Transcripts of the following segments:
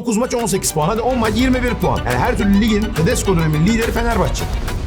9 maç 18 puan. Hadi 10 maç 21 puan. Yani her türlü ligin Tedesco döneminin lideri Fenerbahçe.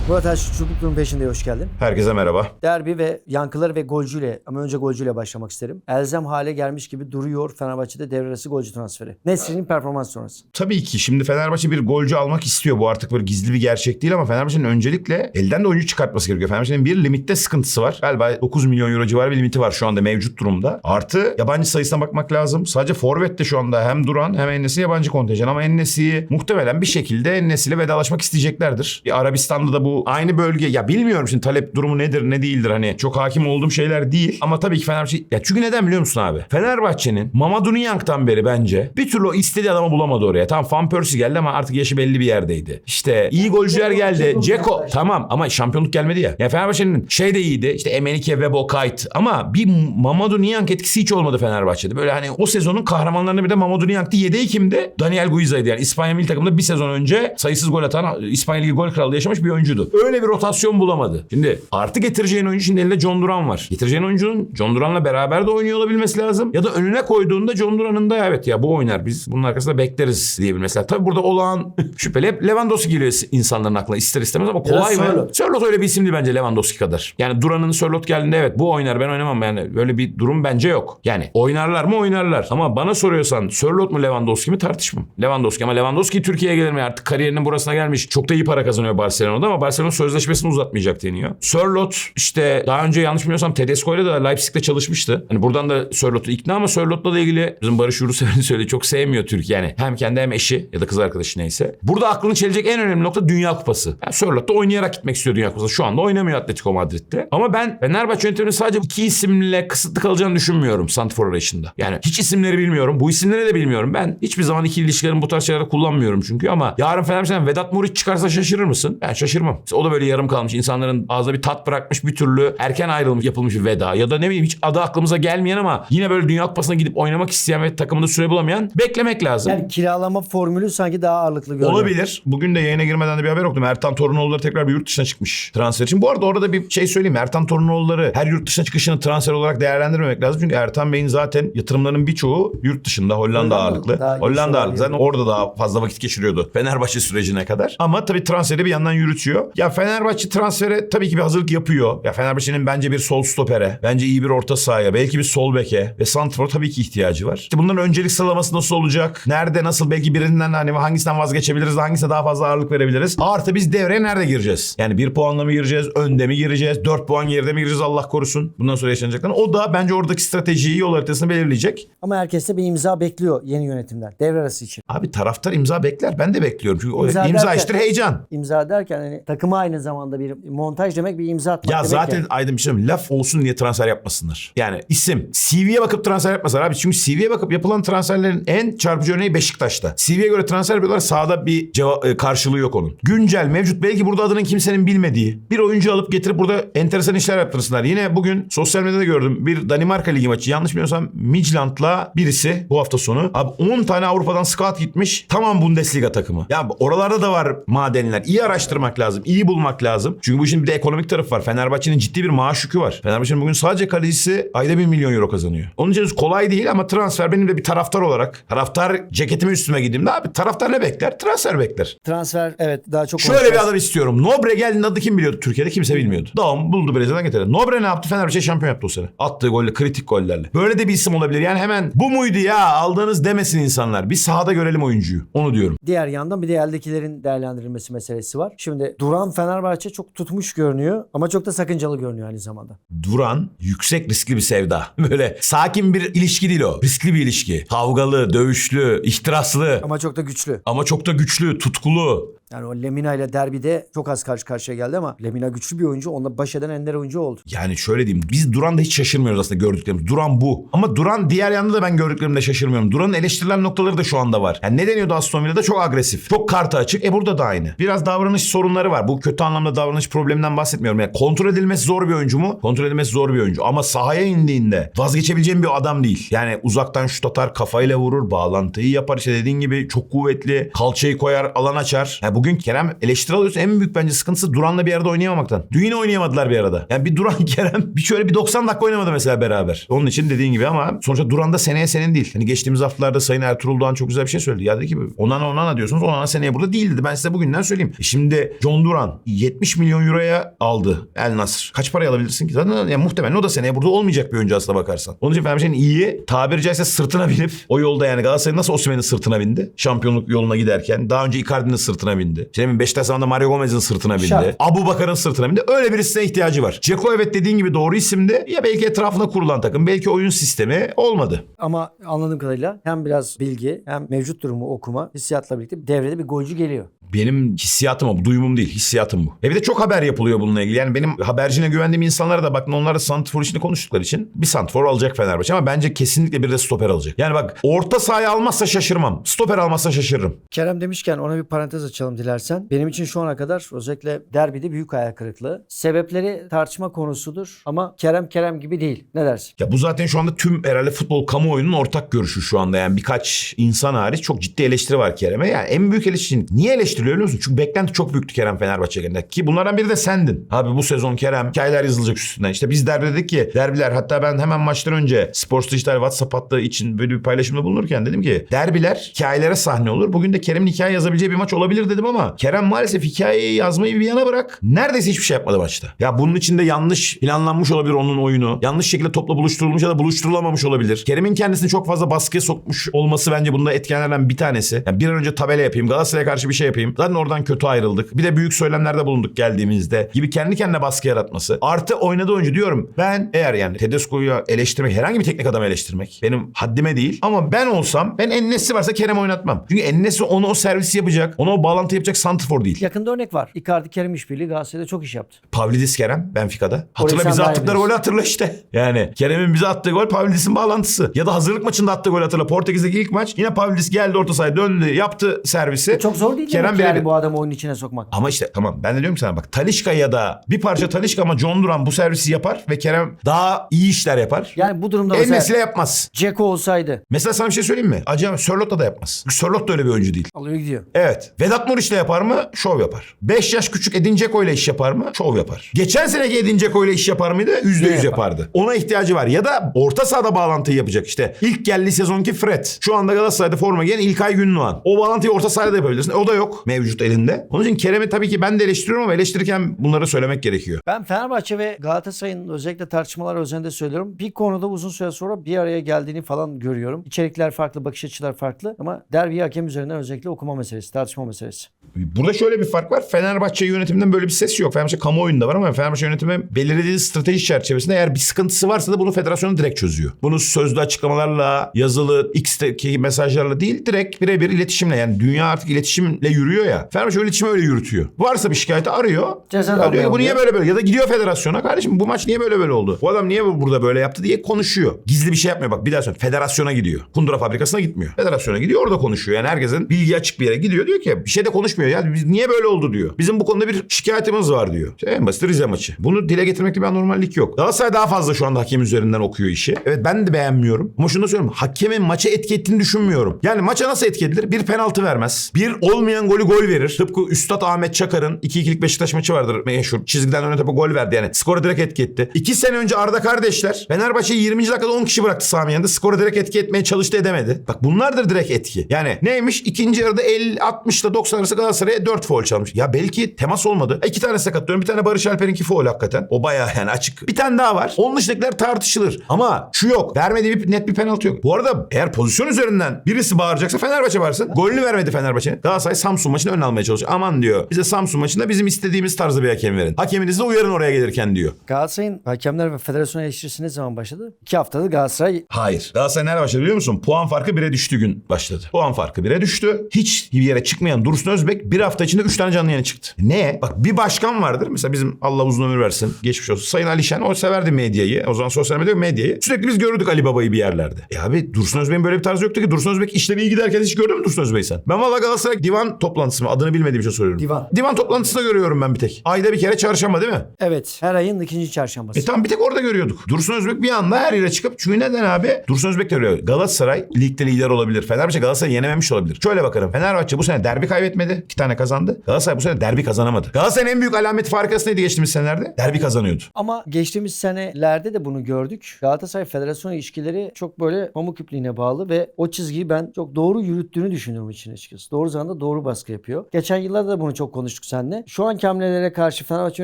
Murat Aşk Çubuklu'nun peşinde hoş geldin. Herkese merhaba. Derbi ve yankıları ve golcüyle ama önce golcüyle başlamak isterim. Elzem hale gelmiş gibi duruyor Fenerbahçe'de devre arası golcü transferi. Nesri'nin performans sonrası. Tabii ki şimdi Fenerbahçe bir golcü almak istiyor. Bu artık böyle gizli bir gerçek değil ama Fenerbahçe'nin öncelikle elden de oyuncu çıkartması gerekiyor. Fenerbahçe'nin bir limitte sıkıntısı var. Galiba 9 milyon euro civarı bir limiti var şu anda mevcut durumda. Artı yabancı sayısına bakmak lazım. Sadece Forvet'te şu anda hem Duran hem Ennesi yabancı kontenjan ama Ennesi'yi muhtemelen bir şekilde Ennesi'yle vedalaşmak isteyeceklerdir. Bir Arabistan'da da bu aynı bölge ya bilmiyorum şimdi talep durumu nedir ne değildir hani çok hakim olduğum şeyler değil ama tabii ki Fenerbahçe ya çünkü neden biliyor musun abi? Fenerbahçe'nin Mamadou Niang'tan beri bence bir türlü o istediği adamı bulamadı oraya. Tamam Van Persie geldi ama artık yaşı belli bir yerdeydi. İşte iyi golcüler geldi. Ceko tamam ama şampiyonluk gelmedi ya. Ya Fenerbahçe'nin şey de iyiydi. İşte Emenike, Webo, Kayt ama bir Mamadou Niang etkisi hiç olmadı Fenerbahçe'de. Böyle hani o sezonun kahramanlarını bir de Mamadou Niang'tı. Yedeği kimdi? Daniel Guiza'ydı yani. İspanya milli takımında bir sezon önce sayısız gol atan İspanya Ligi gol kralı yaşamış bir oyuncuydu. Öyle bir rotasyon bulamadı. Şimdi artı getireceğin oyuncu şimdi elinde John Duran var. Getireceğin oyuncunun John Duran'la beraber de oynuyor olabilmesi lazım. Ya da önüne koyduğunda John Duran'ın da evet ya bu oynar biz bunun arkasında bekleriz diyebilmesi lazım. Tabii burada olağan şüpheli hep Lewandowski geliyor insanların aklına ister istemez ama kolay mı? Sörloth öyle bir isim değil bence Lewandowski kadar. Yani Duran'ın Sörloth geldiğinde evet bu oynar ben oynamam yani böyle bir durum bence yok. Yani oynarlar mı oynarlar ama bana soruyorsan Sörloth mu Lewandowski mi tartışmam. Lewandowski ama Lewandowski Türkiye'ye gelir mi artık kariyerinin burasına gelmiş. Çok da iyi para kazanıyor Barcelona'da ama Barcelona sözleşmesini uzatmayacak deniyor. Sörloth işte daha önce yanlış bilmiyorsam Tedesco ile de Leipzig'te çalışmıştı. Hani buradan da Sörloth'u ikna ama Sörloth'la da ilgili bizim Barış Yurtsever'in söylediği çok sevmiyor Türkiye. Yani hem kendi hem eşi ya da kız arkadaşı neyse. Burada aklını çelecek en önemli nokta Dünya Kupası. Yani Sörloth da oynayarak gitmek istiyor Dünya Kupası. Şu anda oynamıyor Atletico Madrid'de. Ama ben Fenerbahçe yönetiminin sadece iki isimle kısıtlı kalacağını düşünmüyorum Santifor arayışında. Yani hiç isimleri bilmiyorum. Bu isimleri de bilmiyorum. Ben hiçbir zaman ikili ilişkilerin bu tarz şeylerde kullanmıyorum çünkü ama yarın Fenerbahçe'den Vedat Muriç çıkarsa şaşırır mısın? Ben şaşırmam. O da böyle yarım kalmış. insanların ağzına bir tat bırakmış bir türlü erken ayrılmış yapılmış bir veda. Ya da ne bileyim hiç adı aklımıza gelmeyen ama yine böyle Dünya Kupası'na gidip oynamak isteyen ve takımında süre bulamayan beklemek lazım. Yani kiralama formülü sanki daha ağırlıklı görünüyor. Olabilir. Bugün de yayına girmeden de bir haber okudum. Ertan Torunoğulları tekrar bir yurt dışına çıkmış transfer için. Bu arada orada bir şey söyleyeyim. Ertan Torunoğulları her yurt dışına çıkışını transfer olarak değerlendirmemek lazım. Çünkü Ertan Bey'in zaten yatırımlarının birçoğu yurt dışında. Hollanda, Hollanda, ağırlıklı. daha Hollanda ağırlıklı. Zaten orada daha fazla vakit geçiriyordu. Fenerbahçe sürecine kadar. Ama tabii transferi bir yandan yürütüyor. Ya Fenerbahçe transfere tabii ki bir hazırlık yapıyor. Ya Fenerbahçe'nin bence bir sol stopere, bence iyi bir orta sahaya, belki bir sol beke ve santrfor tabii ki ihtiyacı var. İşte bunların öncelik sıralaması nasıl olacak? Nerede nasıl belki birinden hani hangisinden vazgeçebiliriz, hangisine daha fazla ağırlık verebiliriz? Artı biz devreye nerede gireceğiz? Yani bir puanla mı gireceğiz, önde mi gireceğiz, dört puan geride mi gireceğiz Allah korusun. Bundan sonra yaşanacaklar. O da bence oradaki stratejiyi, yol haritasını belirleyecek. Ama herkes de bir imza bekliyor yeni yönetimden. Devre arası için. Abi taraftar imza bekler. Ben de bekliyorum. Çünkü o İmza imza, derken- iştir heyecan. İmza derken hani takıma aynı zamanda bir montaj demek bir imza atmak Ya demek zaten yani. Aydın bir şey söyleyeyim. Laf olsun diye transfer yapmasınlar. Yani isim. CV'ye bakıp transfer yapmasınlar abi. Çünkü CV'ye bakıp yapılan transferlerin en çarpıcı örneği Beşiktaş'ta. CV'ye göre transfer yapıyorlar. Sahada bir ceva- e, karşılığı yok onun. Güncel, mevcut belki burada adının kimsenin bilmediği bir oyuncu alıp getirip burada enteresan işler yaptırsınlar. Yine bugün sosyal medyada gördüm. Bir Danimarka Ligi maçı. Yanlış bilmiyorsam Midland'la birisi bu hafta sonu. Abi 10 tane Avrupa'dan scout gitmiş. Tamam Bundesliga takımı. Ya oralarda da var madenler. İyi araştırmak lazım. iyi bulmak lazım. Çünkü bu işin bir de ekonomik tarafı var. Fenerbahçe'nin ciddi bir maaş yükü var. Fenerbahçe'nin bugün sadece kalecisi ayda 1 milyon euro kazanıyor. Onun için kolay değil ama transfer benim de bir taraftar olarak taraftar ceketimi üstüme giydiğimde abi taraftar ne bekler? Transfer bekler. Transfer evet daha çok Şöyle bir konuşacağız. adam istiyorum. Nobre geldiğinde adı kim biliyordu Türkiye'de? Kimse bilmiyordu. Daum buldu Brezilya'dan getirdi. Nobre ne yaptı? Fenerbahçe şampiyon yaptı o sene. Attığı golle, kritik gollerle. Böyle de bir isim olabilir. Yani hemen bu muydu ya aldığınız demesin insanlar. Bir sahada görelim oyuncuyu. Onu diyorum. Diğer yandan bir de eldekilerin değerlendirilmesi meselesi var. Şimdi Duran Fenerbahçe çok tutmuş görünüyor ama çok da sakıncalı görünüyor aynı zamanda. Duran yüksek riskli bir sevda. Böyle sakin bir ilişki değil o. Riskli bir ilişki. Kavgalı, dövüşlü, ihtiraslı. Ama çok da güçlü. Ama çok da güçlü, tutkulu. Yani o Lemina ile derbide çok az karşı karşıya geldi ama Lemina güçlü bir oyuncu. Onunla baş eden ender oyuncu oldu. Yani şöyle diyeyim. Biz Duran'da hiç şaşırmıyoruz aslında gördüklerimiz. Duran bu. Ama Duran diğer yanda da ben gördüklerimde şaşırmıyorum. Duran'ın eleştirilen noktaları da şu anda var. Yani ne deniyordu Aston Villa'da? Çok agresif. Çok kartı açık. E burada da aynı. Biraz davranış sorunları var. Bu kötü anlamda davranış probleminden bahsetmiyorum. Yani kontrol edilmesi zor bir oyuncu mu? Kontrol edilmesi zor bir oyuncu. Ama sahaya indiğinde vazgeçebileceğim bir adam değil. Yani uzaktan şut atar, kafayla vurur, bağlantıyı yapar. İşte dediğin gibi çok kuvvetli. Kalçayı koyar, alan açar. Yani bu bugün Kerem eleştiri alıyorsa en büyük bence sıkıntısı Duran'la bir arada oynayamamaktan. Dün oynayamadılar bir arada. Yani bir Duran Kerem bir şöyle bir 90 dakika oynamadı mesela beraber. Onun için dediğin gibi ama sonuçta Duran da seneye senin değil. Hani geçtiğimiz haftalarda Sayın Ertuğrul Doğan çok güzel bir şey söyledi. Ya dedi ki Onana Onana diyorsunuz. Onana seneye burada değil dedi. Ben size bugünden söyleyeyim. E şimdi John Duran 70 milyon euroya aldı El Nasır. Kaç paraya alabilirsin ki? Zaten yani muhtemelen o da seneye burada olmayacak bir oyuncu aslına bakarsan. Onun için Fenerbahçe'nin iyi tabiri caizse sırtına binip o yolda yani Galatasaray nasıl Osimhen'in sırtına bindi? Şampiyonluk yoluna giderken. Daha önce Icardi'nin sırtına bindi. Şimdi Beşiktaş zamanında Mario Gomez'in sırtına bindi. Şart. Abu Bakar'ın sırtına bindi. Öyle birisine ihtiyacı var. Ceko evet dediğin gibi doğru isimdi. Ya belki etrafına kurulan takım, belki oyun sistemi olmadı. Ama anladığım kadarıyla hem biraz bilgi hem mevcut durumu okuma hissiyatla birlikte devrede bir golcü geliyor. Benim hissiyatım bu, Duyumum değil. Hissiyatım bu. E bir de çok haber yapılıyor bununla ilgili. Yani benim habercine güvendiğim insanlara da bakın onlar da santrfor işini konuştukları için bir santrfor alacak Fenerbahçe ama bence kesinlikle bir de stoper alacak. Yani bak orta sahayı almazsa şaşırmam. Stoper almazsa şaşırırım. Kerem demişken ona bir parantez açalım dilersen. Benim için şu ana kadar özellikle derbide büyük hayal kırıklığı. Sebepleri tartışma konusudur ama Kerem Kerem gibi değil. Ne dersin? Ya bu zaten şu anda tüm herhalde futbol kamuoyunun ortak görüşü şu anda. Yani birkaç insan hariç çok ciddi eleştiri var Kerem'e. Yani en büyük eleştiri niye eleştiriliyor biliyor musun? Çünkü beklenti çok büyüktü Kerem Fenerbahçe geldiğinde. Ki bunlardan biri de sendin. Abi bu sezon Kerem hikayeler yazılacak üstünden. İşte biz derbi dedik ki derbiler hatta ben hemen maçtan önce Sports Dijital WhatsApp hattı için böyle bir paylaşımda bulunurken dedim ki derbiler hikayelere sahne olur. Bugün de Kerem'in hikaye yazabileceği bir maç olabilir dedim ama Kerem maalesef hikayeyi yazmayı bir yana bırak. Neredeyse hiçbir şey yapmadı maçta. Ya bunun içinde yanlış planlanmış olabilir onun oyunu. Yanlış şekilde topla buluşturulmuş ya da buluşturulamamış olabilir. Kerem'in kendisini çok fazla baskıya sokmuş olması bence bunda etkenlerden bir tanesi. Yani bir an önce tabela yapayım, Galatasaray'a karşı bir şey yapayım. Zaten oradan kötü ayrıldık. Bir de büyük söylemlerde bulunduk geldiğimizde gibi kendi kendine baskı yaratması. Artı oynadığı oyuncu diyorum. Ben eğer yani Tedesco'yu eleştirmek, herhangi bir teknik adamı eleştirmek benim haddime değil. Ama ben olsam ben Ennesi varsa Kerem oynatmam. Çünkü Ennesi onu o servisi yapacak, ona o bağlantı yapacak santrfor değil. Yakında örnek var. Icardi Kerem işbirliği Galatasaray'da çok iş yaptı. Pavlidis Kerem Benfica'da. Hatırla bize attıkları golü hatırla işte. Yani Kerem'in bize attığı gol Pavlidis'in bağlantısı. Ya da hazırlık maçında attığı golü hatırla. Portekiz'deki ilk maç yine Pavlidis geldi orta sahaya döndü yaptı servisi. Çok zor değil Kerem ki yani bu adamı oyunun içine sokmak. Ama işte tamam ben de diyorum ki sana bak Talişka ya da bir parça Talişka ama John Duran bu servisi yapar ve Kerem daha iyi işler yapar. Yani bu durumda El mesela yapmaz. Ceko olsaydı Mesela sana bir şey söyleyeyim mi? Acaba Sörloth da yapmaz. Çünkü Sörloth da öyle bir oyuncu değil. alıyor gidiyor. Evet. Vedat Muriç de yapar mı? Şov yapar. 5 yaş küçük Edin Dzeko ile iş yapar mı? Şov yapar. Geçen seneki Edin Dzeko ile iş yapar mıydı? %100 yapar. yapardı. Ona ihtiyacı var. Ya da orta sahada bağlantıyı yapacak. İşte ilk geldiği sezonki Fred. Şu anda Galatasaray'da forma giyen İlkay Gündoğan. O bağlantıyı orta sahada da yapabilirsin. O da yok mevcut elinde. Onun için Kerem'i tabii ki ben de eleştiriyorum ama eleştirirken bunları söylemek gerekiyor. Ben Fenerbahçe ve Galatasaray'ın özellikle tartışmalar özelinde söylüyorum. Bir konuda uzun süre sonra bir araya geldiğini falan görüyorum. İçerikler farklı, bakış açılar farklı ama derbi hakem üzerinden özellikle okuma meselesi, tartışma meselesi. Burada şöyle bir fark var. Fenerbahçe yönetiminden böyle bir ses yok. Fenerbahçe kamuoyunda var ama Fenerbahçe yönetimi belirlediği strateji çerçevesinde eğer bir sıkıntısı varsa da bunu federasyonu direkt çözüyor. Bunu sözlü açıklamalarla, yazılı, X'teki mesajlarla değil direkt birebir iletişimle yani dünya artık iletişimle yürüyor ya. Fenerbahçe o iletişimi öyle yürütüyor. Varsa bir şikayeti arıyor. Ceza ki, alıyor. bu niye böyle böyle ya da gidiyor federasyona kardeşim bu maç niye böyle böyle oldu? Bu adam niye burada böyle yaptı diye konuşuyor. Gizli bir şey yapmıyor bak bir daha söyleyeyim. Federasyona gidiyor. Kundura fabrikasına gitmiyor. Federasyona gidiyor orada konuşuyor. Yani herkesin bilgi açık bir yere gidiyor diyor ki bir şey de konuşmuyor ya. Biz niye böyle oldu diyor. Bizim bu konuda bir şikayetimiz var diyor. İşte en basit Rize maçı. Bunu dile getirmekte bir anormallik yok. Galatasaray daha fazla şu anda hakem üzerinden okuyor işi. Evet ben de beğenmiyorum. Ama şunu da söylüyorum. Hakemin maça etki ettiğini düşünmüyorum. Yani maça nasıl etki edilir? Bir penaltı vermez. Bir olmayan golü gol verir. Tıpkı Üstad Ahmet Çakar'ın 2-2'lik Beşiktaş maçı vardır meşhur. Çizgiden öne topa gol verdi yani. Skora direkt etki etti. 2 sene önce Arda kardeşler Fenerbahçe'yi 20. dakikada 10 kişi bıraktı Sami yanında. Skora direkt etki etmeye çalıştı edemedi. Bak bunlardır direkt etki. Yani neymiş? İkinci yarıda 50, 60 ile 90 arası Galatasaray'a 4 foul çalmış. Ya belki temas olmadı. E, iki tane sakatlıyorum. Bir tane Barış Alper'inki foul hakikaten. O bayağı yani açık. Bir tane daha var. Onun dışındakiler tartışılır. Ama şu yok. Vermediği bir net bir penaltı yok. Bu arada eğer pozisyon üzerinden birisi bağıracaksa Fenerbahçe bağırsın. Golünü vermedi Fenerbahçe. Galatasaray Samsun maçını ön almaya çalışıyor. Aman diyor. Bize Samsun maçında bizim istediğimiz tarzda bir hakem verin. Hakeminizi de uyarın oraya gelirken diyor. Galatasaray'ın hakemler ve federasyon eleştirisi ne zaman başladı? İki haftada Galatasaray Hayır. Galatasaray nerede başladı biliyor musun? Puan farkı 1'e düştüğü gün başladı. Puan farkı 1'e düştü. Hiç bir yere çıkmayan Dursun Özbek bir hafta içinde 3 tane canlı yayına çıktı. Ne? Bak bir başkan vardır. Mesela bizim Allah uzun ömür versin. Geçmiş olsun. Sayın Alişen o severdi medyayı. O zaman sosyal medya medyayı. Sürekli biz görürdük Ali Baba'yı bir yerlerde. E abi Dursun Özbek'in böyle bir tarzı yoktu ki. Dursun Özbek işleri iyi giderken hiç gördün mü Dursun Özbek'i sen? Ben valla Galatasaray divan toplantısı mı? Adını bilmediğim için soruyorum. Divan. Divan toplantısında görüyorum ben bir tek. Ayda bir kere çarşamba değil mi? Evet. Her ayın ikinci çarşambası. E tamam bir tek orada görüyorduk. Dursun Özbek bir anda her yere çıkıp çünkü neden abi? Dursun Özbek de öyle. Galatasaray ligde lider olabilir. Fenerbahçe Galatasaray'ı yenememiş olabilir. Şöyle bakarım. Fenerbahçe bu sene derbi kaybetmedi. iki tane kazandı. Galatasaray bu sene derbi kazanamadı. Galatasaray'ın en büyük alameti farikası neydi geçtiğimiz senelerde? Derbi kazanıyordu. Ama geçtiğimiz senelerde de bunu gördük. Galatasaray Federasyon ilişkileri çok böyle pamuk ipliğine bağlı ve o çizgiyi ben çok doğru yürüttüğünü düşünüyorum için açıkçası. Doğru zamanda doğru baskı yapıyor. Geçen yıllarda da bunu çok konuştuk seninle. Şu an hamlelere karşı Fenerbahçe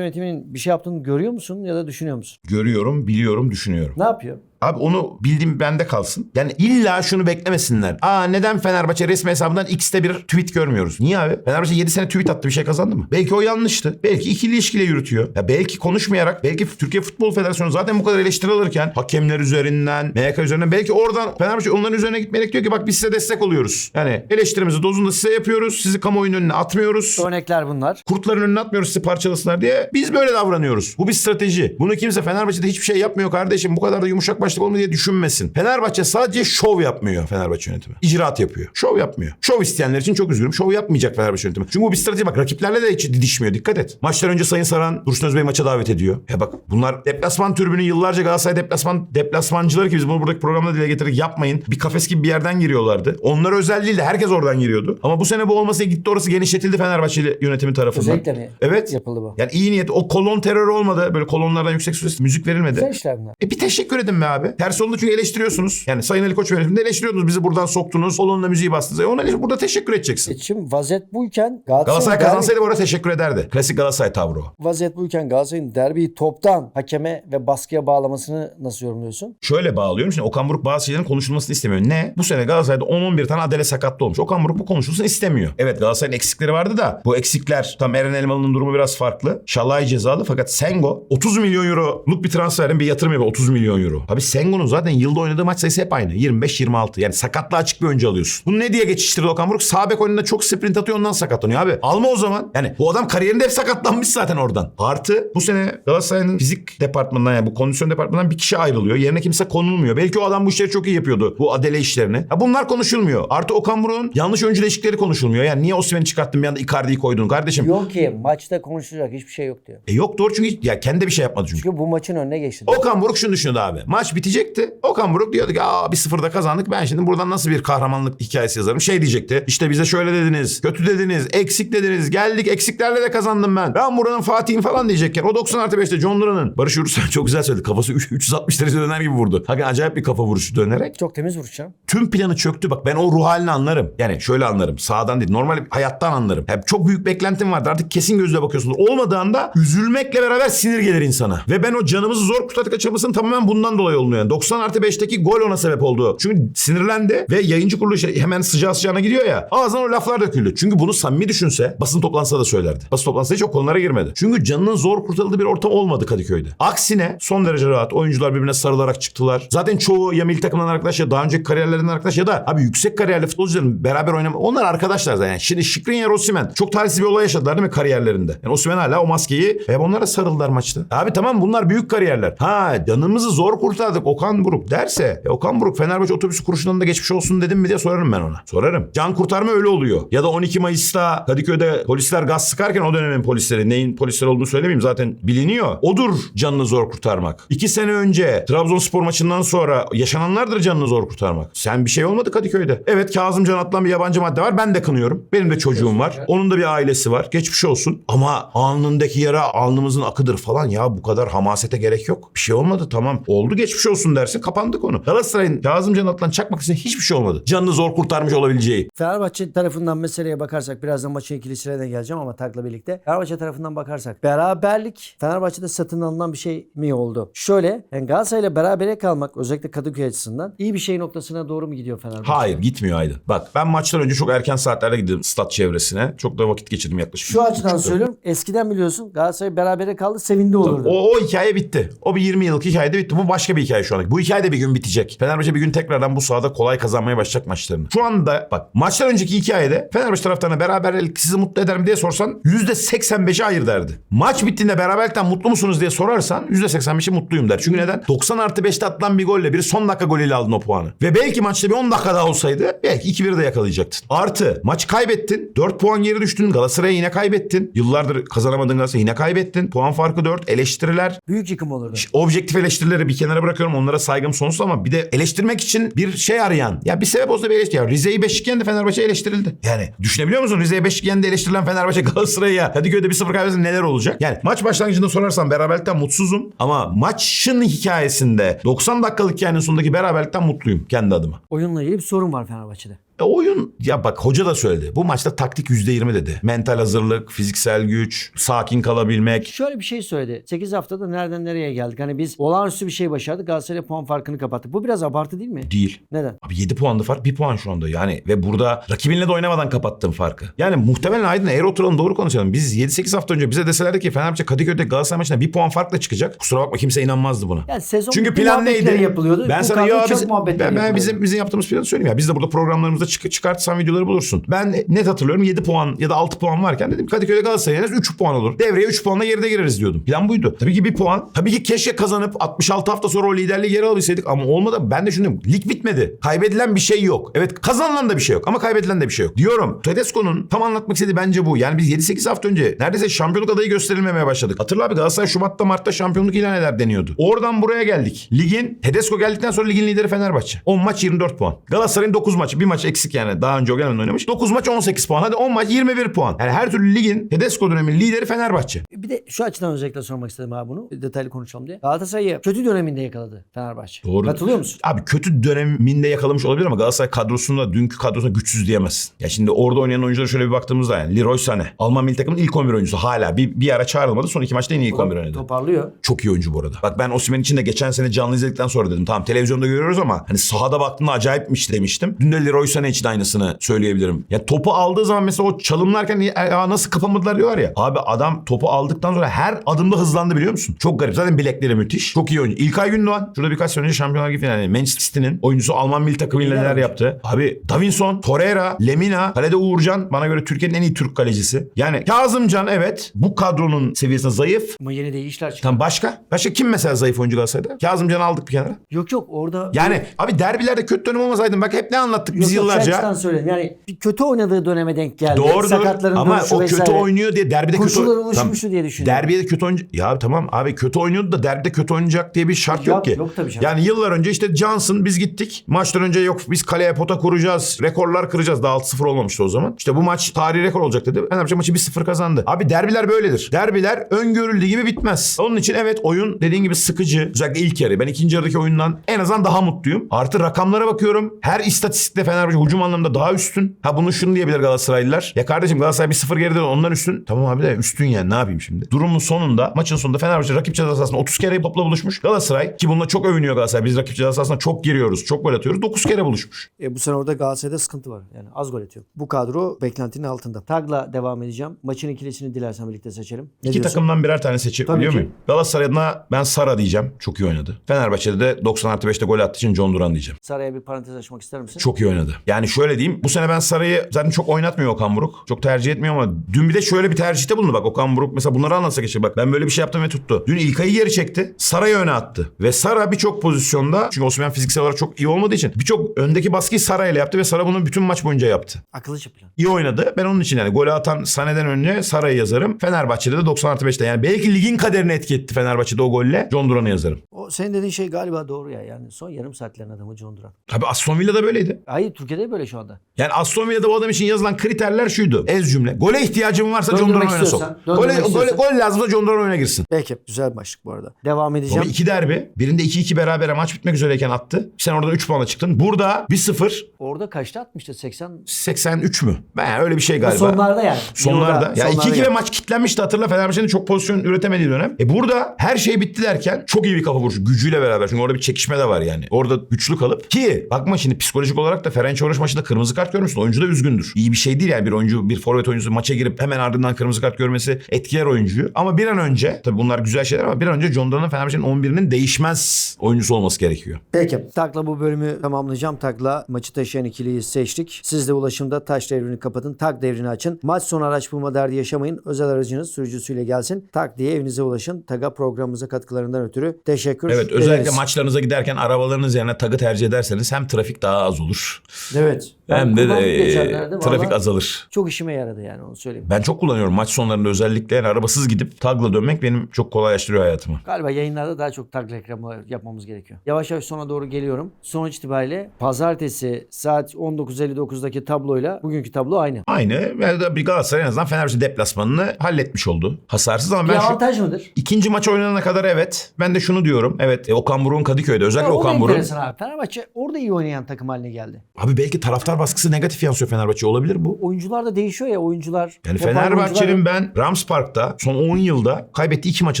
yönetiminin bir şey yaptığını görüyor musun ya da düşünüyor musun? Görüyorum, biliyorum, düşünüyorum. Ne yapıyor? Abi onu bildiğim bende kalsın. Yani illa şunu beklemesinler. Aa neden Fenerbahçe resmi hesabından X'te bir tweet görmüyoruz? Niye abi? Fenerbahçe 7 sene tweet attı bir şey kazandı mı? Belki o yanlıştı. Belki ikili ilişkiyle yürütüyor. Ya belki konuşmayarak, belki Türkiye Futbol Federasyonu zaten bu kadar eleştiri alırken hakemler üzerinden, MHK üzerinden belki oradan Fenerbahçe onların üzerine gitmeyerek diyor ki bak biz size destek oluyoruz. Yani eleştirimizi dozunda size yapıyoruz. Sizi kamuoyunun önüne atmıyoruz. Örnekler bunlar. Kurtların önüne atmıyoruz sizi parçalasınlar diye. Biz böyle davranıyoruz. Bu bir strateji. Bunu kimse Fenerbahçe'de hiçbir şey yapmıyor kardeşim. Bu kadar da yumuşak başlık olma diye düşünmesin. Fenerbahçe sadece şov yapmıyor Fenerbahçe yönetimi. İcraat yapıyor. Şov yapmıyor. Şov isteyenler için çok üzgünüm. Şov yapmayacak Fenerbahçe yönetimi. Çünkü bu bir strateji. Bak rakiplerle de hiç didişmiyor. Dikkat et. Maçtan önce Sayın Saran Dursun Özbey maça davet ediyor. Ya bak bunlar deplasman türbünün yıllarca Galatasaray deplasman deplasmancıları ki biz bunu buradaki programda dile getirdik yapmayın. Bir kafes gibi bir yerden giriyorlardı. Onlar özel değil de herkes oradan giriyordu. Ama bu sene bu olmasa gitti orası genişletildi Fenerbahçeli yönetimi tarafından. Özellikle mi Evet. yapıldı bu? Yani iyi niyet. O kolon terörü olmadı. Böyle kolonlardan yüksek sesli müzik verilmedi. Güzel işler bunlar. E bir teşekkür edin be abi. Ters oldu çünkü eleştiriyorsunuz. Yani Sayın Ali Koç yönetiminde eleştiriyordunuz. Bizi buradan soktunuz. Kolonla müziği bastınız. E ona eleş- burada teşekkür edeceksin. E şimdi vaziyet buyken Galatasaray, Galatasaray kazansaydı bu arada teşekkür ederdi. Klasik Galatasaray tavrı o. vaziyet buyken Galatasaray'ın derbiyi toptan hakeme ve baskıya bağlamasını nasıl yorumluyorsun? Şöyle bağlıyorum. Şimdi Okan Buruk bazı şeylerin konuşulmasını istemiyor. Ne? Bu sene Galatasaray'da 10-11 tane adele sakatlı olmuş. Okan Buruk bu konuşulsun istemiyor. Evet Galatasaray'ın eksikleri vardı da bu eksikler tam Eren Elmalı'nın durumu biraz farklı. Şalay cezalı fakat Sengo 30 milyon euroluk bir transferin bir yatırım yapıyor 30 milyon euro. Abi Sengo'nun zaten yılda oynadığı maç sayısı hep aynı. 25-26. Yani sakatlığı açık bir oyuncu alıyorsun. Bunu ne diye geçiştirdi Okan Buruk? Sağ bek oyununda çok sprint atıyor ondan sakatlanıyor abi. Alma o zaman. Yani bu adam kariyerinde hep sakatlanmış zaten oradan. Artı bu sene Galatasaray'ın fizik departmanından yani bu kondisyon departmanından bir kişi ayrılıyor. Yerine kimse konulmuyor. Belki o adam bu işleri çok iyi yapıyordu. Bu adele işlerini. Ha bunlar konuşulmuyor. Artı Okan Buruk'un yanlış oyuncu değişiklikleri konuşulmuyor. Yani niye Osimhen'i çıkarttın bir anda Icardi'yi koydun kardeşim? Yok ki maçta konuşulacak hiçbir şey yok diyor. E yok doğru çünkü ya kendi bir şey yapmadı çünkü. Çünkü bu maçın önüne geçti. Okan Buruk şunu düşünüyordu abi. Maç bitecekti. Okan Buruk diyordu ki aa bir sıfırda kazandık. Ben şimdi buradan nasıl bir kahramanlık hikayesi yazarım. Şey diyecekti. İşte bize şöyle dediniz. Kötü dediniz. Eksik dediniz. Geldik eksiklerle de kazandım ben. Ben buranın Fatih'im falan diyecekken. O 90 artı 5'te John Duran'ın. Barış Urusay çok güzel söyledi. Kafası üç- 360 derece döner gibi vurdu. Hakikaten acayip bir kafa vuruşu dönerek. Çok temiz vuracağım. Tüm planı çöktü. Bak ben o ruh halini anlarım. Yani şöyle anlarım. Sağdan değil. Normal hayattan anlarım. Hep çok büyük beklentim vardı. Artık kesin gözle bakıyorsunuz. Olmadığında üzülmekle beraber sinir gelir insana. Ve ben o canımızı zor kurtardık açılmasının tamamen bundan dolayı oluyor. Yani 90 artı 5'teki gol ona sebep oldu. Çünkü sinirlendi ve yayıncı kuruluş hemen sıcağı sıcağına gidiyor ya. Ağzından o laflar döküldü. Çünkü bunu samimi düşünse basın toplantısında da söylerdi. Basın toplantısında hiç o konulara girmedi. Çünkü canının zor kurtarıldığı bir ortam olmadı Kadıköy'de. Aksine son derece rahat. Oyuncular birbirine sarılarak çıktılar. Zaten çoğu ya milli takımdan arkadaş ya daha önceki kariyerlerinden arkadaş ya da abi yüksek kariyerli futbolcuların beraber oynama. Onlar arkadaşlar zaten. Yani şimdi Skriniar Osimhen çok talihsiz bir olay yaşadılar değil mi kariyerlerinde? Yani Osimhen hala o maskeyi hep onlara sarıldılar maçta. Abi tamam bunlar büyük kariyerler. Ha canımızı zor kurtardık Okan Buruk derse e, Okan Buruk Fenerbahçe otobüsü kurşundan da geçmiş olsun dedim mi diye sorarım ben ona. Sorarım. Can kurtarma öyle oluyor. Ya da 12 Mayıs'ta Kadıköy'de polisler gaz sıkarken o dönemin polisleri neyin polisler olduğunu söylemeyeyim zaten biliniyor. Odur canını zor kurtarmak. İki sene önce Trabzonspor maçından sonra yaşananlardır canını zor kurtarmak. Sen bir şey olmadı Kadıköy'de. Evet Kazım Can atılan bir yabancı madde var. Ben de kınıyorum. Benim de çocuğum var. Onun da bir ailesi var. Geçmiş olsun. Ama alnındaki yara alnımızın akıdır falan. Ya bu kadar hamasete gerek yok. Bir şey olmadı tamam. Oldu geçmiş olsun dersin. Kapandı konu. Galatasaray'ın Kazım Can atılan çakmak için hiçbir şey olmadı. Canını zor kurtarmış olabileceği. Fenerbahçe tarafından meseleye bakarsak birazdan maçın ikilisine de geleceğim ama takla birlikte. Fenerbahçe tarafından bakarsak beraberlik Fenerbahçe'de satın alınan bir şey mi oldu? Şöyle yani Galatasaray'la berabere kalmak özellikle Kadıköy açısından iyi bir şey noktasına doğru mu gidiyor Fenerbahçe? Hayır gitmiyor Aydın. Bak ben maçtan önce çok erken saatlerde gittim stat çevresine. Çok da vakit geçirdim yaklaşık. Şu açıdan söylüyorum. Eskiden biliyorsun Galatasaray berabere kaldı sevindi olurdu. O, o hikaye bitti. O bir 20 yıllık hikayede bitti. Bu başka bir hikaye. Hikaye şu anda. Bu hikaye de bir gün bitecek. Fenerbahçe bir gün tekrardan bu sahada kolay kazanmaya başlayacak maçlarını. Şu anda bak maçtan önceki hikayede Fenerbahçe taraftarına beraberlik sizi mutlu eder mi diye sorsan %85'i hayır derdi. Maç bittiğinde beraberlikten mutlu musunuz diye sorarsan %85'i mutluyum der. Çünkü neden? 90 artı 5'te atılan bir golle bir son dakika golüyle aldın o puanı. Ve belki maçta bir 10 dakika daha olsaydı belki 2-1 de yakalayacaktın. Artı maç kaybettin. 4 puan geri düştün. Galatasaray'a yine kaybettin. Yıllardır kazanamadığın Galatasaray'a yine kaybettin. Puan farkı 4. Eleştiriler. Büyük yıkım olurdu. Objektif eleştirileri bir kenara bırakıyorum. Onlara saygım sonsuz ama bir de eleştirmek için bir şey arayan. Ya bir sebep olsa bir eleştiri. Ya Rize'yi beşik yendi Fenerbahçe eleştirildi. Yani düşünebiliyor musun? Rize'yi beşik yendi eleştirilen Fenerbahçe Galatasaray'a Kadıköy'de bir sıfır kaybetse neler olacak? Yani maç başlangıcında sorarsan beraberlikten mutsuzum. Ama maçın hikayesinde 90 dakikalık hikayenin sonundaki beraberlikten mutluyum kendi adıma. Oyunla ilgili bir sorun var Fenerbahçe'de. E oyun ya bak hoca da söyledi. Bu maçta taktik %20 dedi. Mental hazırlık, fiziksel güç, sakin kalabilmek. Şöyle bir şey söyledi. 8 haftada nereden nereye geldik? Hani biz olağanüstü bir şey başardık. Galatasaray puan farkını kapattık. Bu biraz abartı değil mi? Değil. Neden? Abi 7 puanlı fark 1 puan şu anda yani ve burada rakibinle de oynamadan kapattığın farkı. Yani muhtemelen Aydın eğer oturalım doğru konuşalım. Biz 7-8 hafta önce bize deselerdi ki Fenerbahçe Kadıköy'de Galatasaray maçına 1 puan farkla çıkacak. Kusura bakma kimse inanmazdı buna. Yani sezon Çünkü plan neydi? yapılıyordu. Ben Bu sana ya biz, ben, ben bizim bizim yaptığımız planı söyleyeyim ya. Biz de burada programlarımızda çık, çıkartsan videoları bulursun. Ben net hatırlıyorum 7 puan ya da 6 puan varken dedim Kadıköy'de Galatasaray yeneriz 3 puan olur. Devreye 3 puanla geride gireriz diyordum. Plan buydu. Tabii ki 1 puan. Tabii ki keşke kazanıp 66 hafta sonra o liderliği geri alabilseydik ama olmadı. Ben de şunu diyorum. Lig bitmedi. Kaybedilen bir şey yok. Evet kazanılan da bir şey yok ama kaybedilen de bir şey yok. Diyorum Tedesco'nun tam anlatmak istediği bence bu. Yani biz 7-8 hafta önce neredeyse şampiyonluk adayı gösterilmemeye başladık. Hatırla abi Galatasaray Şubat'ta Mart'ta şampiyonluk ilan eder deniyordu. Oradan buraya geldik. Ligin Tedesco geldikten sonra ligin lideri Fenerbahçe. 10 maç 24 puan. Galatasaray'ın 9 maçı. Bir maç eksik yani. Daha önce o gelmeden oynamış. 9 maç 18 puan. Hadi 10 maç 21 puan. Yani her türlü ligin Tedesco döneminin lideri Fenerbahçe. Bir de şu açıdan özellikle sormak istedim abi bunu. Detaylı konuşalım diye. Galatasaray'ı kötü döneminde yakaladı Fenerbahçe. Doğru. Katılıyor musun? Abi kötü döneminde yakalamış olabilir ama Galatasaray kadrosunda dünkü kadrosunda güçsüz diyemezsin. Ya şimdi orada oynayan oyunculara şöyle bir baktığımızda yani Leroy Sané. Alman milli takımın ilk 11 oyuncusu hala. Bir, bir ara çağrılmadı. Son iki maçta en iyi ilk 11 oynadı. Toparlıyor. Çok iyi oyuncu bu arada. Bak ben Osimhen için de geçen sene canlı izledikten sonra dedim. Tamam televizyonda görüyoruz ama hani sahada baktığımda acayipmiş demiştim. Dün de Leroy Sané için aynısını söyleyebilirim. Ya topu aldığı zaman mesela o çalımlarken ya nasıl kapamadılar diyorlar ya. Abi adam topu aldıktan sonra her adımda hızlandı biliyor musun? Çok garip. Zaten bilekleri müthiş. Çok iyi oyuncu. İlkay Gündoğan. Şurada birkaç sene önce Şampiyonlar Ligi finali. Manchester City'nin oyuncusu Alman milli takımıyla neler yaptı. Abi Davinson, Torreira, Lemina, kalede Uğurcan. Bana göre Türkiye'nin en iyi Türk kalecisi. Yani Kazımcan evet bu kadronun seviyesinde zayıf. Ama yeni de iyi işler çıktı. Tam başka? Başka kim mesela zayıf oyuncu Galatasaray'da? Kazımcan'ı aldık bir kenara. Yok yok orada... Yani abi derbilerde kötü dönem olmasaydın bak hep ne anlattık biz şu yıllarca. açıdan söyleyeyim. Yani kötü oynadığı döneme denk geldi. Doğrudur ama o kötü vesaire. oynuyor diye derbide kötü Koşullar Tamam. oluşmuştu diye düşünüyorum. Derbiye de kötü oynayacak. Ya tamam abi kötü oynuyordu da derbide kötü oynayacak diye bir şart yok, Yok, ki. yok tabii canım. Yani yıllar önce işte Johnson biz gittik. Maçtan önce yok biz kaleye pota kuracağız. Rekorlar kıracağız. Daha 6-0 olmamıştı o zaman. İşte bu maç tarihi rekor olacak dedi. Fenerbahçe maçı 1-0 kazandı. Abi derbiler böyledir. Derbiler öngörüldüğü gibi bitmez. Onun için evet oyun dediğin gibi sıkıcı. Özellikle ilk yarı. Ben ikinci yarıdaki oyundan en azından daha mutluyum. Artı rakamlara bakıyorum. Her istatistikte Fenerbahçe hücum anlamında daha üstün. Ha bunu şunu diyebilir Galatasaraylılar. Ya kardeşim Galatasaray 1-0 geride de ondan üstün. Tamam abi de üstün yani ne yapayım şimdi? Durumun sonunda maçın sonunda Fenerbahçe rakip ceza sahasında 30 kere topla buluşmuş. Galatasaray ki bununla çok övünüyor Galatasaray. Biz rakip ceza sahasına çok giriyoruz. Çok gol atıyoruz. 9 kere buluşmuş. E, bu sene orada Galatasaray'da sıkıntı var. Yani az gol atıyor. Bu kadro beklentinin altında. Tag'la devam edeceğim. Maçın ikilisini dilersen birlikte seçelim. Ne İki diyorsun? takımdan birer tane seçebiliyor muyum? Galatasaray adına ben Sara diyeceğim. Çok iyi oynadı. Fenerbahçe'de de 90 artı 5'te gol attığı için John Duran diyeceğim. Saray'a bir parantez açmak ister misin? Çok iyi oynadı. Yani şöyle diyeyim. Bu sene ben Saray'ı zaten çok oynatmıyor Okan Buruk. Çok tercih etmiyor ama dün bir de şöyle bir tercihte bulundu. Bak Okan Buruk mesela bunları anlatsak işte. Bak ben böyle bir şey yaptım ve tuttu. Dün İlkay'ı geri çekti. Saray'ı öne attı. Ve Sara birçok pozisyonda çünkü Osman fiziksel olarak çok iyi olmadığı için birçok öndeki baskıyı Saray'la yaptı ve Sara bunu bütün maç boyunca yaptı. Akıllıca plan. İyi oynadı. Ben onun için yani golü atan Sane'den önce Saray'ı yazarım. Fenerbahçe'de de 90 artı 5'te. Yani belki ligin kaderini etki etti Fenerbahçe'de o golle. John Duran'ı yazarım. O senin dediğin şey galiba doğru ya. Yani son yarım saatlerin adamı John Duran. Tabii Aston Villa'da böyleydi. Hayır Türkiye'de böyle şu anda. Yani Aston Villa'da bu adam için yazılan kriterler şuydu. Ez cümle. Gole ihtiyacım varsa John Duran oyuna sok. Gole, gole, gol lazımsa John Duran oyuna girsin. Peki güzel başlık bu arada. Devam edeceğim. Baba iki derbi. Birinde 2-2 berabere maç bitmek üzereyken attı. Sen oradan 3 puanla çıktın. Burada 1-0 Orada kaçta atmıştı? 80 83 mü? Ben öyle bir şey Bu galiba. sonlarda yani. Sonlarda. Ya sonlarda 2-2 ve maç kitlenmişti hatırla. Fenerbahçe'nin çok pozisyon üretemediği dönem. E burada her şey bitti derken çok iyi bir kafa vuruşu. Gücüyle beraber. Çünkü orada bir çekişme de var yani. Orada güçlü kalıp ki bakma şimdi psikolojik olarak da Ferencvaroş Kahramanmaraş maçında kırmızı kart görmüşsün. Oyuncu da üzgündür. İyi bir şey değil yani bir oyuncu, bir forvet oyuncusu maça girip hemen ardından kırmızı kart görmesi etkiler oyuncuyu. Ama bir an önce, tabii bunlar güzel şeyler ama bir an önce John Duran'ın Fenerbahçe'nin 11'inin değişmez oyuncusu olması gerekiyor. Peki. Takla bu bölümü tamamlayacağım. Takla maçı taşıyan ikiliyi seçtik. Siz de ulaşımda taş devrini kapatın. Tak devrini açın. Maç sonu araç bulma derdi yaşamayın. Özel aracınız sürücüsüyle gelsin. Tak diye evinize ulaşın. Taga programımıza katkılarından ötürü teşekkür Evet özellikle ederiz. maçlarınıza giderken arabalarınız yerine tagı tercih ederseniz hem trafik daha az olur Evet. Ben hem de e, geçenlerde. trafik azalır. Çok işime yaradı yani onu söyleyeyim. Ben çok kullanıyorum maç sonlarında özellikle yani arabasız gidip tagla dönmek benim çok kolaylaştırıyor hayatımı. Galiba yayınlarda daha çok tag reklamı yapmamız gerekiyor. Yavaş yavaş sona doğru geliyorum. Sonuç itibariyle pazartesi saat 19.59'daki tabloyla bugünkü tablo aynı. Aynı ve de bir Galatasaray en azından Fenerbahçe deplasmanını halletmiş oldu. Hasarsız ama Bir ben şu avantaj mıdır? ikinci maç oynanana kadar evet. Ben de şunu diyorum. Evet e, Okan Buruk'un Kadıköy'de özellikle da Okan abi. Fenerbahçe orada iyi oynayan takım haline geldi. Abi belki taraftar baskısı negatif yansıyor Fenerbahçe olabilir bu. Oyuncular da değişiyor ya oyuncular. Yani Fenerbahçe'nin ben Rams Park'ta son 10 yılda kaybettiği iki maç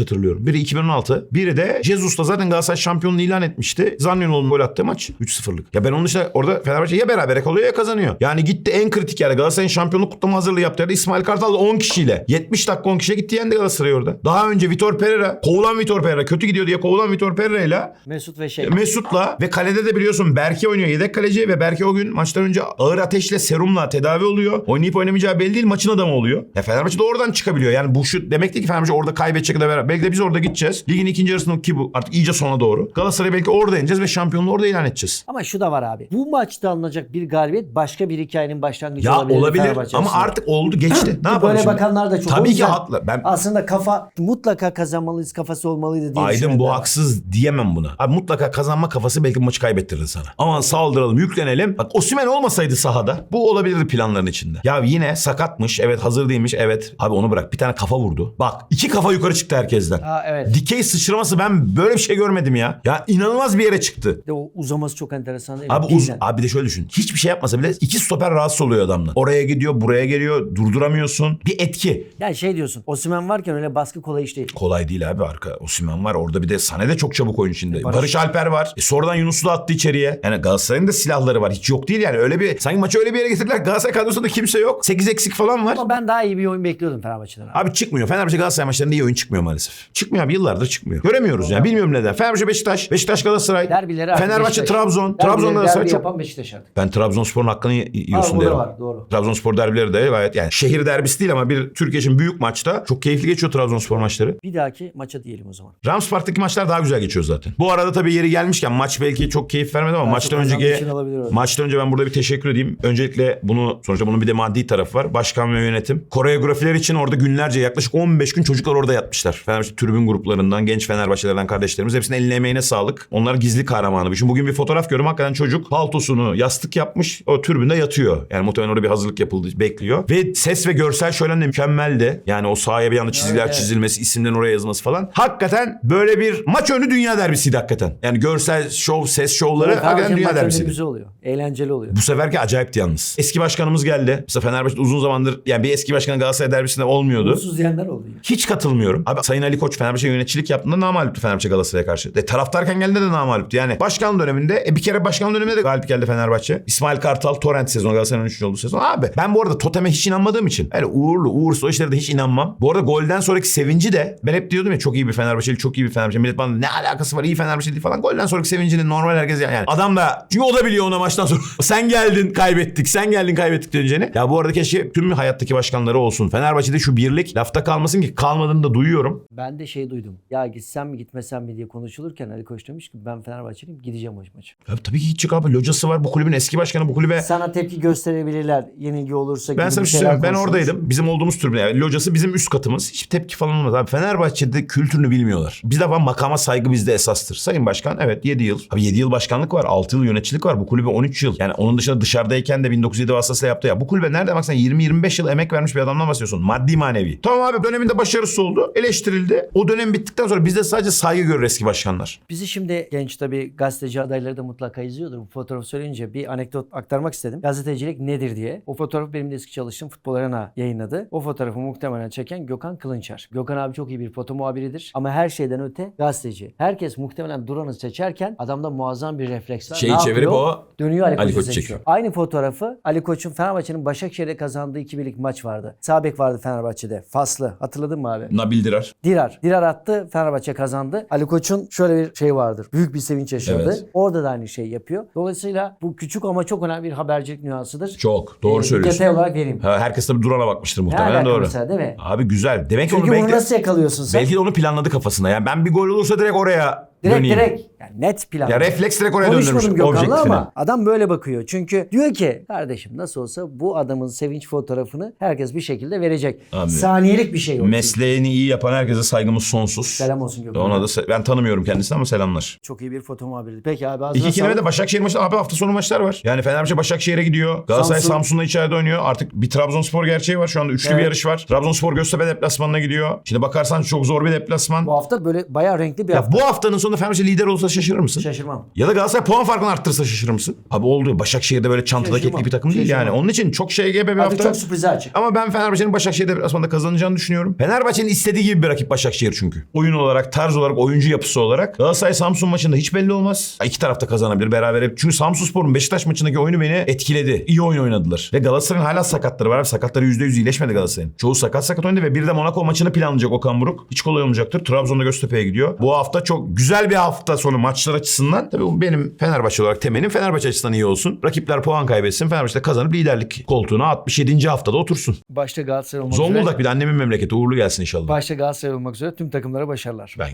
hatırlıyorum. Biri 2016, biri de Jesus'la zaten Galatasaray şampiyonluğu ilan etmişti. Zanyoloğlu'nun gol attığı maç 3-0'lık. Ya ben onun dışında orada Fenerbahçe ya berabere kalıyor ya kazanıyor. Yani gitti en kritik yerde Galatasaray'ın şampiyonluk kutlama hazırlığı yaptığı yerde İsmail Kartal'la 10 kişiyle 70 dakika 10 kişiye gitti yendi Galatasaray orada. Daha önce Vitor Pereira, kovulan Vitor Pereira, kötü gidiyor diye kovulan Vitor Pereira'yla Mesut ve şey. Mesut'la ve kalede de biliyorsun Berke oynuyor yedek kaleci ve Berke o gün maçtan önce ağır ateşle serumla tedavi oluyor. Oynayıp oynamayacağı belli değil maçın adamı oluyor. Ya Fenerbahçe de oradan çıkabiliyor. Yani bu şu demek değil ki Fenerbahçe orada kaybedecek ya da beraber. Belki de biz orada gideceğiz. Ligin ikinci yarısında ki bu artık iyice sona doğru. Galatasaray belki orada ineceğiz ve şampiyonluğu orada ilan edeceğiz. Ama şu da var abi. Bu maçta alınacak bir galibiyet başka bir hikayenin başlangıcı Ya olabilir. olabilir ama artık oldu geçti. ne yapalım Böyle şimdi? bakanlar da çok. O Tabii ki haklı. Ben Aslında kafa mutlaka kazanmalıyız kafası olmalıydı diye Aydın bu haksız diyemem buna. Abi mutlaka kazanma kafası belki maçı kaybettirirdi sana. Aman saldıralım, yüklenelim. Bak Osimhen olmasaydı sahada bu olabilirdi planların içinde. Ya yine sakatmış, evet hazır değilmiş, evet. Abi onu bırak bir tane kafa vurdu. Bak iki kafa yukarı çıktı herkesten. Aa, evet. Dikey sıçraması ben böyle bir şey görmedim ya. Ya inanılmaz bir yere çıktı. Bir De o uzaması çok enteresan değil mi? Abi, uz- abi bir de şöyle düşün. Hiçbir şey yapmasa bile iki stoper rahatsız oluyor adamla. Oraya gidiyor, buraya geliyor, durduramıyorsun. Bir etki. Yani şey diyorsun. Osimhen varken öyle baskı kolay iş değil. Kolay değil abi arka. Osimhen var. Orada bir de Sane de çok çabuk oyun içinde. Barış. Barış, Alper var. E sonradan Yunus'u da attı içeriye. Yani Galatasaray'ın da silahları var. Hiç yok değil yani. Öyle bir sanki maçı öyle bir yere getirdiler. Galatasaray kadrosunda kimse yok. 8 eksik falan var. Ama ben daha iyi bir oyun bekliyordum Fenerbahçe'den. Abi. Abi çıkmıyor. Fenerbahçe Galatasaray maçlarında iyi oyun çıkmıyor maalesef. Çıkmıyor abi yıllardır çıkmıyor. Göremiyoruz yani. Bilmiyorum neden. Fenerbahçe Beşiktaş, Beşiktaş Galatasaray. Derbileri artık Fenerbahçe Beşiktaş. Trabzon. Derbileri Trabzon Galatasaray derbi çok yapan Beşiktaş artık. ben Trabzonspor'un hakkını y- yiyorsun derim. var, doğru. Trabzonspor derbileri de gayet yani şehir derbisi değil ama bir Türkiye için büyük maçta çok keyifli geçiyor Trabzonspor maçları. Bir dahaki maça diyelim o zaman. Rams Park'taki maçlar daha güzel geçiyor zaten. Bu arada tabii yeri gelmişken maç belki çok keyif vermedi ama maçtan önceki öyle. maçtan önce ben burada bir teşekkür edeyim. Öncelikle bunu sonuçta bunun bir de maddi tarafı var. Başkan ve yönetim. Koreografiler için orada günlerce yaklaşık 15 gün çocuklar orada yatmışlar. Fenerbahçe tribün gruplarından, genç Fenerbahçelerden kardeşlerimiz. Hepsinin eline emeğine sağlık. Onlar gizli kahramanı. Şimdi bugün bir fotoğraf görüyorum. Hakikaten çocuk paltosunu yastık yapmış. O tribünde yatıyor. Yani muhtemelen orada bir hazırlık yapıldı. Bekliyor. Ve ses ve görsel şölen de mükemmeldi. Yani o sahaya bir anda çizgiler Evet, çizilmesi, isimlerin oraya yazılması falan. Hakikaten böyle bir maç önü dünya derbisiydi hakikaten. Yani görsel şov, ses şovları hakikaten dünya derbisiydi. güzel oluyor. Eğlenceli oluyor. Bu seferki acayipti yalnız. Eski başkanımız geldi. Mesela Fenerbahçe'de uzun zamandır yani bir eski başkan Galatasaray derbisinde olmuyordu. Mutsuz diyenler oldu. yine. Hiç katılmıyorum. Abi Sayın Ali Koç Fenerbahçe yöneticilik yaptığında namalipti Fenerbahçe Galatasaray'a karşı. De, taraftarken geldiğinde de namalipti. Yani başkan döneminde e, bir kere başkan döneminde de galip geldi Fenerbahçe. İsmail Kartal Torrent sezonu Galatasaray'ın 13. olduğu sezon. Abi ben bu arada Totem'e hiç inanmadığım için. Yani uğurlu uğursuz o işlere de hiç inanmam. Bu arada golden sonraki sevinci de ben hep diyordum ya çok iyi bir Fenerbahçeli çok iyi bir Fenerbahçe. Millet bana ne alakası var iyi Fenerbahçe değil falan. Golden sonraki sevincini normal herkes yani. Adam da çünkü o da biliyor ona maçtan sonra. Sen geldin kaybettik sen geldin kaybettik diyeceğini. Ya bu arada keşke tüm hayattaki başkanları olsun. Fenerbahçe'de şu birlik lafta kalmasın ki kalmadığını da duyuyorum. Ben de şey duydum. Ya gitsem mi gitmesem mi diye konuşulurken Ali Koç demiş ki ben Fenerbahçeliyim gideceğim o maça. Ya tabii ki gidecek abi. Locası var. Bu kulübün eski başkanı bu kulübe. Sana tepki gösterebilirler yenilgi olursa. Ben gibi sana bir şey şeyler söyleyeyim. Ben oradaydım. Bizim olduğumuz tribün. Yani locası bizim üst katımız. Hiç tepki falan olmaz abi. Fenerbahçe'de kültürünü bilmiyorlar. Bir defa makama saygı bizde esastır. Sayın Başkan evet 7 yıl. Abi 7 yıl başkanlık var. 6 yıl yöneticilik var. Bu kulübe 13 yıl. Yani onun dışında dışarıdayken de 1907 vasıtasıyla yaptı ya. Bu kulübe nerede baksan 20-25 yıl emek vermiş bir adamdan bahsediyorsun. Maddi manevi. Tamam abi döneminde başarısı oldu. Eleştirildi. O dönem bittikten sonra bizde sadece saygı görür eski başkanlar. Bizi şimdi genç tabii gazeteci adayları da mutlaka izliyordur. Bu fotoğrafı söyleyince bir anekdot aktarmak istedim. Gazetecilik nedir diye. O fotoğrafı benim de eski çalıştığım Futbol Arena yayınladı. O fotoğrafı muhtemelen çeken Gökhan Kılınçer. Gökhan abi çok iyi bir foto muhabiridir. Ama her şeyden öte gazeteci. Herkes muhtemelen Duran'ı seçerken adamda muazzam bir refleks var. Şeyi Ne çevirip yapıyor? o Dönüyor Ali Koç çekiyor. Aynı fotoğrafı Ali Koç'un Fenerbahçe'nin Başakşehir'e kazandığı 2-1'lik maç vardı. Sabek vardı Fenerbahçe'de. Faslı. Hatırladın mı abi? Nabil Dirar. Dirar. Dirar attı. Fenerbahçe kazandı. Ali Koç'un şöyle bir şey vardır. Büyük bir sevinç yaşadı. Evet. Orada da aynı şeyi yapıyor. Dolayısıyla bu küçük ama çok önemli bir habercilik nüansıdır. Çok. Doğru Ee, söylüyorsun. Detay olarak vereyim. Ha, herkes tabii Duran'a bakmıştır muhtemelen alaka doğru. mesela değil mi? Abi güzel. Demek ki Çünkü onu bunu belki, nasıl yakalıyorsun sen? belki de onu planladı kafasında. Yani ben bir gol olursa direkt oraya direkt döneyim. direkt. Yani net plan. Ya refleks direkt oraya döndürmüş Gökhan'la ama adam böyle bakıyor. Çünkü diyor ki kardeşim nasıl olsa bu adamın sevinç fotoğrafını herkes bir şekilde verecek. Abi. Saniyelik bir şey o. Mesleğini iyi yapan herkese saygımız sonsuz. Selam olsun Gökhan. Ona da se- ben tanımıyorum kendisini ama selamlar. Çok iyi bir foto muhabiri. Peki abi ağzına İki kelime de Başakşehir maçı. Abi hafta sonu maçlar var. Yani Fenerbahçe Başakşehir'e gidiyor. Galatasaray Samsun. Samsun'la içeride oynuyor. Artık bir Trabzonspor gerçeği var. Şu anda üçlü bir Evet. yarış var. Trabzonspor Göztepe deplasmanına gidiyor. Şimdi bakarsan çok zor bir deplasman. Bu hafta böyle bayağı renkli bir Ya hafta. bu haftanın sonunda Fenerbahçe lider olsa şaşırır mısın? Şaşırmam. Ya da Galatasaray puan farkını arttırsa şaşırır mısın? Abi oldu. Başakşehir'de böyle çantada Şaşırmam. kekli bir takım değil Şaşırmam. yani. Onun için çok şey gebe bir Artık hafta. çok sürprize açık. Ama ben Fenerbahçe'nin Başakşehir deplasmanında kazanacağını düşünüyorum. Fenerbahçe'nin istediği gibi bir rakip Başakşehir çünkü. Oyun olarak, tarz olarak, oyuncu yapısı olarak. Galatasaray Samsun maçında hiç belli olmaz. Ha, İki tarafta kazanabilir beraber. Çünkü Samsunspor'un Beşiktaş maçındaki oyunu beni etkiledi. İyi oyun oynadılar. Ve Galatasaray'ın hala sakatları var. Sakatları %100 iyileşmedi Galatasaray'ın. Çoğu sakat sakat oynadı ve bir de Monaco maçını planlayacak Okan Buruk. Hiç kolay olmayacaktır. Trabzon'da Göztepe'ye gidiyor. Bu hafta çok güzel bir hafta sonu maçlar açısından. Tabii bu benim Fenerbahçe olarak temelim Fenerbahçe açısından iyi olsun. Rakipler puan kaybetsin. Fenerbahçe de kazanıp liderlik koltuğuna 67. haftada otursun. Başta Galatasaray olmak üzere. Zonguldak bir de annemin memleketi. Uğurlu gelsin inşallah. Başta Galatasaray olmak üzere tüm takımlara başarılar. Ben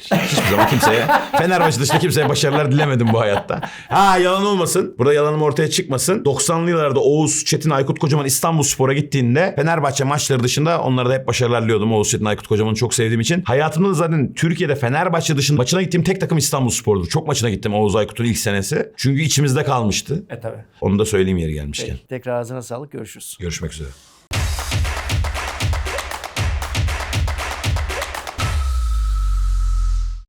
hiçbir zaman kimseye Fenerbahçe dışında kimseye başarılar dilemedim bu hayatta. Ha yalan olmasın. Burada yalanım ortaya çıkmasın. 90'lı yıllarda Oğuz Çetin Aykut Kocaman İstanbul Spor'a gittiğinde Fenerbahçe maçları dışında onlara da hep başarılar diliyordum. Oğuz Çetin Aykut Kocaman'ı çok sevdiğim için. Hayatımda da zaten Türkiye'de Fenerbahçe dışında maçına gittiğim tek takım İstanbul Spor'dur. Çok maçına gittim Oğuz Aykut'un ilk senesi. Çünkü içimizde kalmıştı. E tabi. Onu da söyleyeyim yeri gelmişken. Tekrar ağzına sağlık. Görüşürüz. Görüşmek üzere.